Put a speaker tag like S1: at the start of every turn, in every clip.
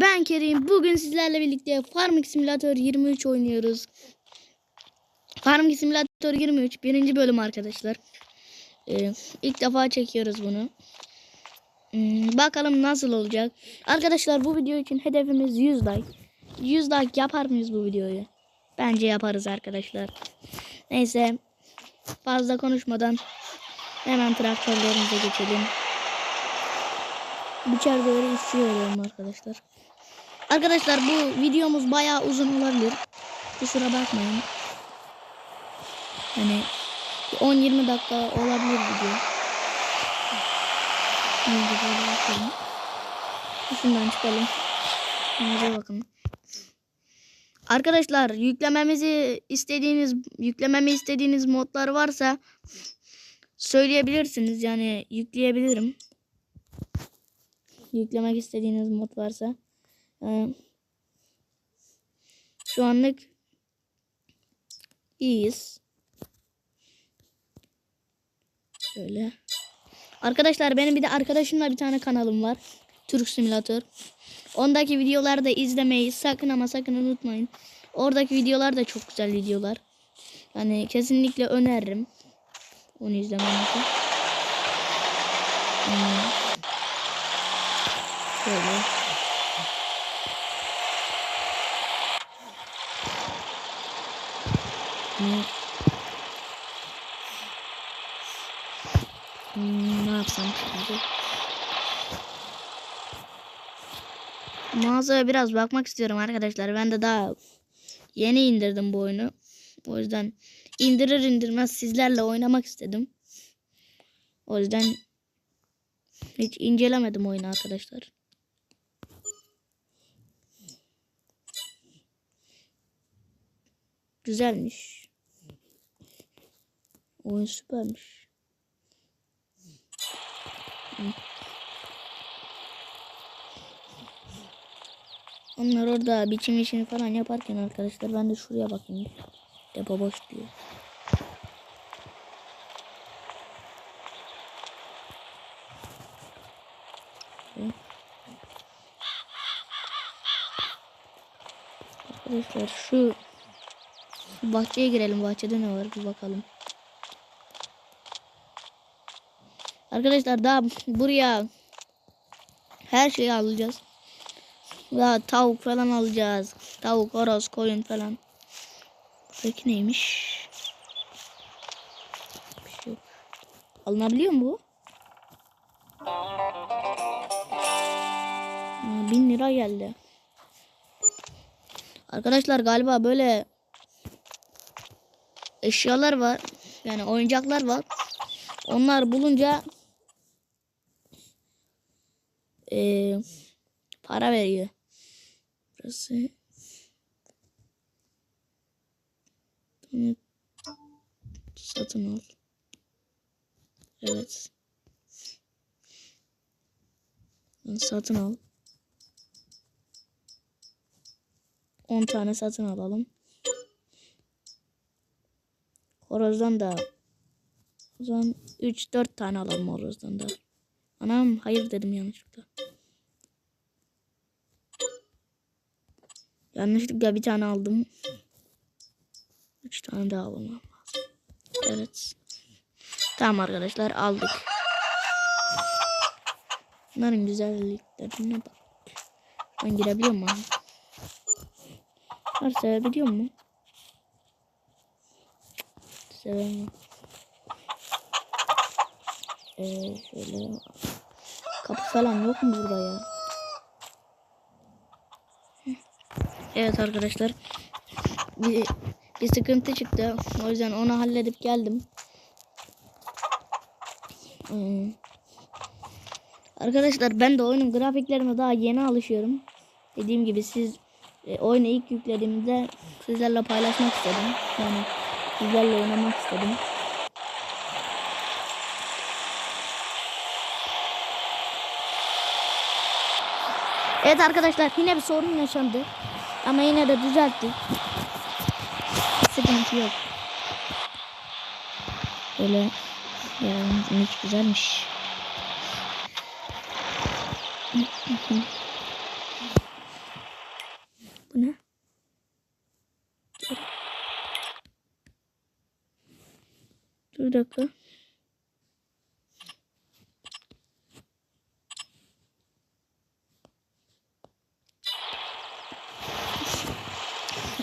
S1: Ben Kerim. Bugün sizlerle birlikte Farming Simulator 23 oynuyoruz. Farming Simulator 23 birinci bölüm arkadaşlar. Ee, ilk defa çekiyoruz bunu. Hmm, bakalım nasıl olacak. Arkadaşlar bu video için hedefimiz 100 like. 100 like yapar mıyız bu videoyu? Bence yaparız arkadaşlar. Neyse fazla konuşmadan hemen traktörlerimize geçelim. Böyle istiyorum arkadaşlar. Arkadaşlar bu videomuz bayağı uzun olabilir. Kusura bakmayın. Hani 10-20 dakika olabilir video. Önce böyle bakalım. Şundan çıkalım. Şuna bakın. Arkadaşlar yüklememizi istediğiniz yüklememi istediğiniz modlar varsa söyleyebilirsiniz yani yükleyebilirim yüklemek istediğiniz mod varsa. Ee, şu anlık iyiyiz. Şöyle. Arkadaşlar benim bir de arkadaşımla bir tane kanalım var. Türk Simülatör. Ondaki videoları da izlemeyi sakın ama sakın unutmayın. Oradaki videolar da çok güzel videolar. Yani kesinlikle öneririm. Onu izlemenizi. Hmm. Şöyle. Hmm, yapsam şimdi? Mağazaya biraz bakmak istiyorum arkadaşlar. Ben de daha yeni indirdim bu oyunu. O yüzden indirir indirmez sizlerle oynamak istedim. O yüzden hiç incelemedim oyunu arkadaşlar. Güzelmiş. Oyun süpermiş. Onlar orada biçim işini falan yaparken arkadaşlar ben de şuraya bakayım. Depo boş diyor. Arkadaşlar şu bahçeye girelim. Bahçede ne var bir bakalım. Arkadaşlar daha buraya her şeyi alacağız. Daha tavuk falan alacağız. Tavuk, horoz, koyun falan. Buradaki neymiş? Bir şey yok. Alınabiliyor mu bu? Bin lira geldi. Arkadaşlar galiba böyle eşyalar var. Yani oyuncaklar var. Onlar bulunca eee, para veriyor. Burası Evet. satın al. Evet. Satın al. 10 tane satın alalım. Horozdan da o zaman 3-4 tane alalım horozdan da. Anam hayır dedim yanlışlıkla. Yanlışlıkla bir tane aldım. 3 tane daha almam lazım. Evet. Tamam arkadaşlar aldık. Bunların güzelliklerine bak. Ben girebiliyor muyum? Var sevebiliyor mu? Sevemiyorum. Ee, şöyle kapı falan yok mu burada ya? Evet arkadaşlar. Bir, bir sıkıntı çıktı. O yüzden onu halledip geldim. Hmm. Arkadaşlar ben de oyunun grafiklerine daha yeni alışıyorum. Dediğim gibi siz e, oyunu ilk yüklediğimde sizlerle paylaşmak istedim. Yani sizlerle oynamak istedim. Evet arkadaşlar yine bir sorun yaşandı. Ama yine de düzelttik. Sıkıntı yok. Böyle yaramız güzelmiş. Bu ne? Dur dakika.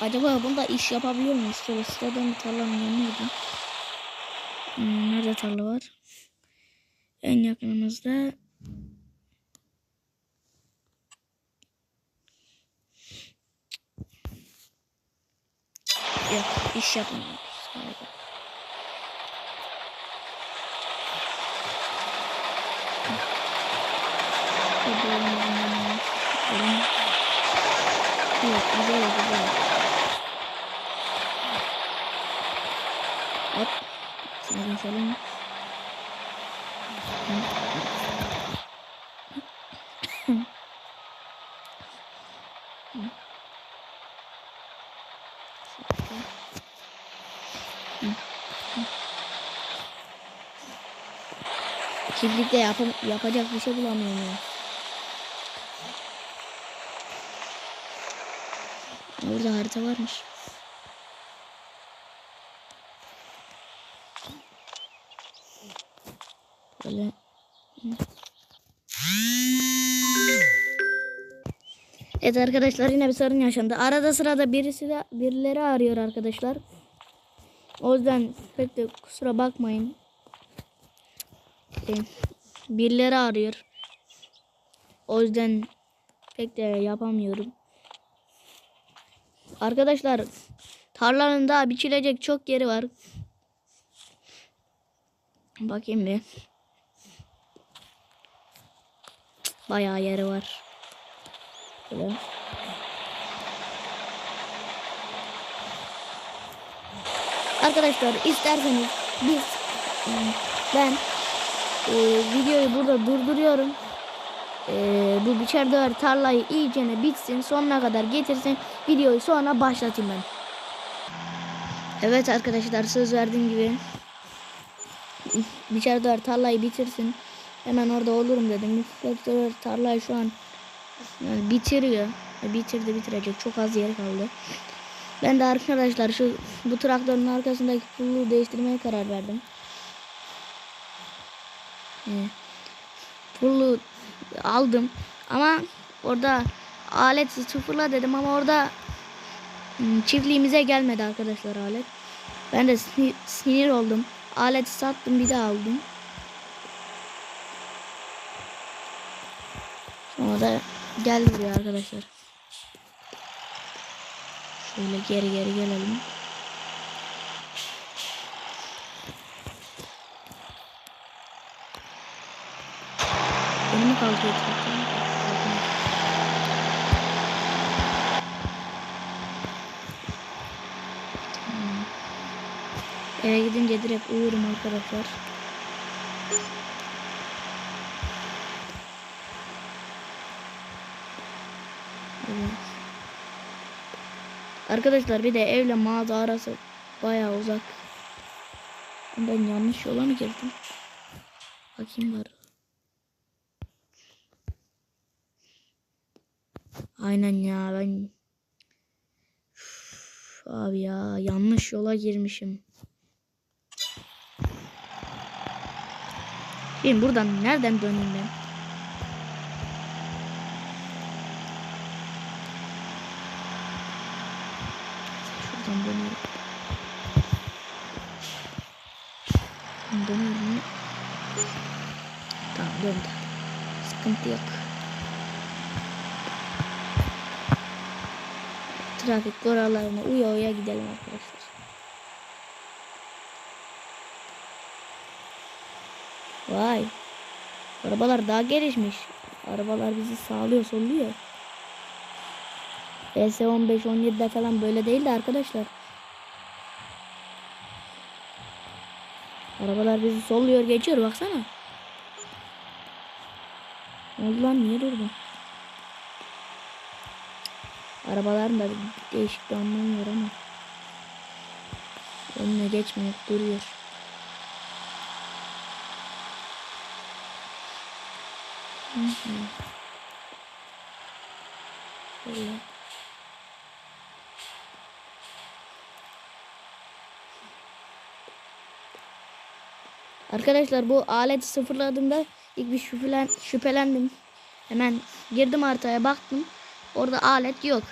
S1: Acaba bunda iş yapabiliyor muyuz? Şöyle siteden tarlanın yanına. Hmm, nerede tarla var? En yakınımızda. Yok iş yapmıyoruz. galiba. Evet, güzel güzel. Hop. Geçelim. Çiftlikte yapam yapacak bir şey bulamıyorum ya. Burada harita varmış. Böyle. Evet arkadaşlar yine bir sorun yaşandı. Arada sırada birisi de birileri arıyor arkadaşlar. O yüzden pek de kusura bakmayın. Ee, Birileri arıyor. O yüzden pek de yapamıyorum. Arkadaşlar tarlanın daha biçilecek çok yeri var. Bakayım bir. Bayağı yeri var. Böyle. Arkadaşlar isterseniz biz ben e, videoyu burada durduruyorum. E, bu biçer döver tarlayı iyicene bitsin sonuna kadar getirsin videoyu sonra başlatayım ben. Evet arkadaşlar söz verdiğim gibi biçer döver tarlayı bitirsin. Hemen orada olurum dedim. Döver tarlayı şu an yani bitiriyor. E, Bitirdi bitirecek. Çok az yer kaldı. Ben de arkadaşlar şu bu traktörün arkasındaki pulluğu değiştirmeye karar verdim. Ee, pulluğu aldım ama orada alet sıfırla dedim ama orada hmm, çiftliğimize gelmedi arkadaşlar alet. Ben de sinir oldum. Aleti sattım bir daha aldım. Sonra da gel buraya arkadaşlar. Şöyle geri geri gelelim. Benim mi kalkıyor. Tamam. Eve gidince direkt uyurum arkadaşlar. Arkadaşlar bir de evle mağaza arası bayağı uzak. Ben yanlış yola mı girdim? Bakayım var. Aynen ya ben Üf, abi ya yanlış yola girmişim. Ben buradan nereden döneyim ben? Şuradan dönüyorum. Dönüyorum? Tamam döndü. Sıkıntı yok. Trafik kurallarına uya uya gidelim arkadaşlar. Vay. Arabalar daha gelişmiş. Arabalar bizi sağlıyor, solluyor. PS 15 17'de falan böyle değildi arkadaşlar. Arabalar bizi solluyor, geçiyor baksana. Oldu niye durdun? Arabaların da değişik bir anlamı var ama. Önüne geçmeyip duruyor. Hı hı. Şöyle. Arkadaşlar bu aleti sıfırladığımda ilk bir şüphelen, şüphelendim. Hemen girdim haritaya baktım. Orada alet yok.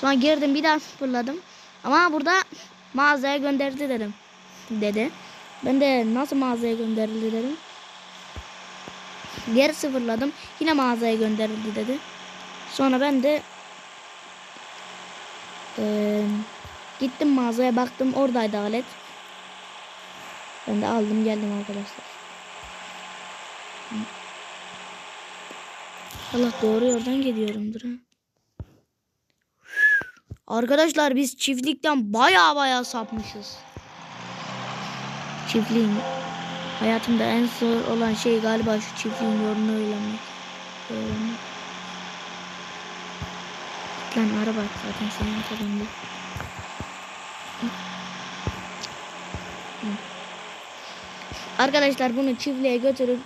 S1: Sonra girdim bir daha sıfırladım. Ama burada mağazaya gönderdi dedim. Dedi. Ben de nasıl mağazaya gönderildi dedim. Geri sıfırladım. Yine mağazaya gönderildi dedi. Sonra ben de eee, gittim mağazaya baktım oradaydı alet. Ben de aldım geldim arkadaşlar. Allah doğru yoldan gidiyorumdur ha. Arkadaşlar biz çiftlikten baya baya sapmışız. Çiftliğin hayatımda en zor olan şey galiba şu çiftliğin yolunu öğrenmek. Öğrenmek. Lan araba zaten senin tabandı. Arkadaşlar bunu çiftliğe götürüp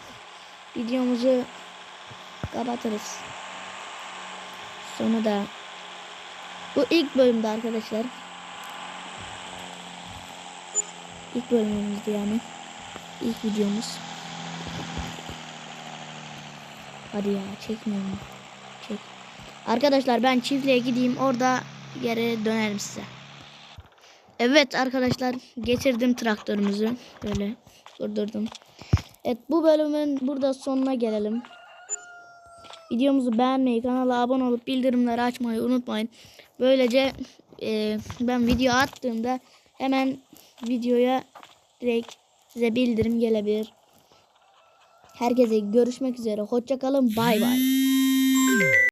S1: videomuzu kapatırız. Sonra da bu ilk bölümde arkadaşlar. İlk bölümümüzdü yani. İlk videomuz. Hadi ya çekmiyor mu? Çek. Arkadaşlar ben çiftliğe gideyim orada geri dönerim size. Evet arkadaşlar getirdim traktörümüzü. Böyle durdurdum. Evet bu bölümün burada sonuna gelelim. Videomuzu beğenmeyi, kanala abone olup bildirimleri açmayı unutmayın. Böylece e, ben video attığımda hemen videoya direkt size bildirim gelebilir. Herkese görüşmek üzere. Hoşçakalın. Bay bay.